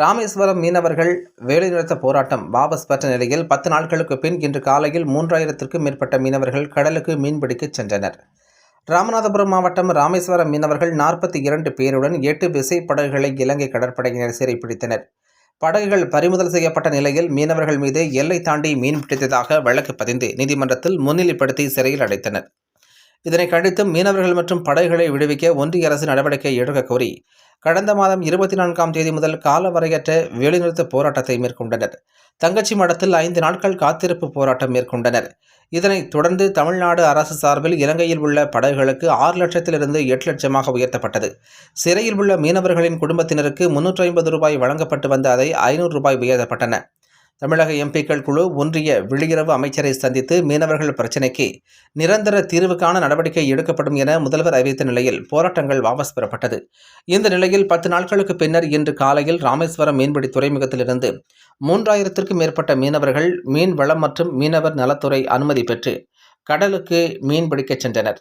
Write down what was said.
ராமேஸ்வரம் மீனவர்கள் வேலைநிறுத்த போராட்டம் வாபஸ் பெற்ற நிலையில் பத்து நாட்களுக்கு பின் இன்று காலையில் மூன்றாயிரத்திற்கும் மேற்பட்ட மீனவர்கள் கடலுக்கு மீன்பிடிக்கச் சென்றனர். ராமநாதபுரம் மாவட்டம் ராமேஸ்வரம் மீனவர்கள் நாற்பத்தி இரண்டு பேருடன் எட்டு விசை படகுகளை இலங்கை கடற்படையினர் சிறைப்பிடித்தனர். படகுகள் பறிமுதல் செய்யப்பட்ட நிலையில் மீனவர்கள் மீது எல்லை தாண்டி மீன் பிடித்ததாக வழக்கு பதிந்து நீதிமன்றத்தில் முன்னிலைப்படுத்தி சிறையில் அடைத்தனர். இதனை கண்டித்து மீனவர்கள் மற்றும் படகுகளை விடுவிக்க ஒன்றிய அரசு நடவடிக்கை எடுக்க கோரி கடந்த மாதம் இருபத்தி நான்காம் தேதி முதல் காலவரையற்ற வேலைநிறுத்த போராட்டத்தை மேற்கொண்டனர். தங்கச்சி மடத்தில் ஐந்து நாட்கள் காத்திருப்பு போராட்டம் மேற்கொண்டனர். இதனைத் தொடர்ந்து தமிழ்நாடு அரசு சார்பில் இலங்கையில் உள்ள படகுகளுக்கு ஆறு லட்சத்திலிருந்து எட்டு லட்சமாக உயர்த்தப்பட்டது. சிறையில் உள்ள மீனவர்களின் குடும்பத்தினருக்கு முன்னூற்றி ஐம்பது ரூபாய் வழங்கப்பட்டு வந்த அதை ஐநூறு ரூபாய் உயர்த்தப்பட்டன. தமிழக எம்பிக்கள் குழு ஒன்றிய வெளியுறவு அமைச்சரை சந்தித்து மீனவர்கள் பிரச்சினைக்கு நிரந்தர தீர்வுக்கான நடவடிக்கை எடுக்கப்படும் என முதல்வர் அறிவித்த நிலையில் போராட்டங்கள் வாபஸ் பெறப்பட்டது. இந்த நிலையில் பத்து நாட்களுக்கு பின்னர் இன்று காலையில் ராமேஸ்வரம் மீன்பிடி துறைமுகத்திலிருந்து மூன்றாயிரத்திற்கும் மேற்பட்ட மீனவர்கள் மீன் வளம் மற்றும் மீனவர் நலத்துறை அனுமதி பெற்று கடலுக்கு மீன்பிடிக்கச் சென்றனர்.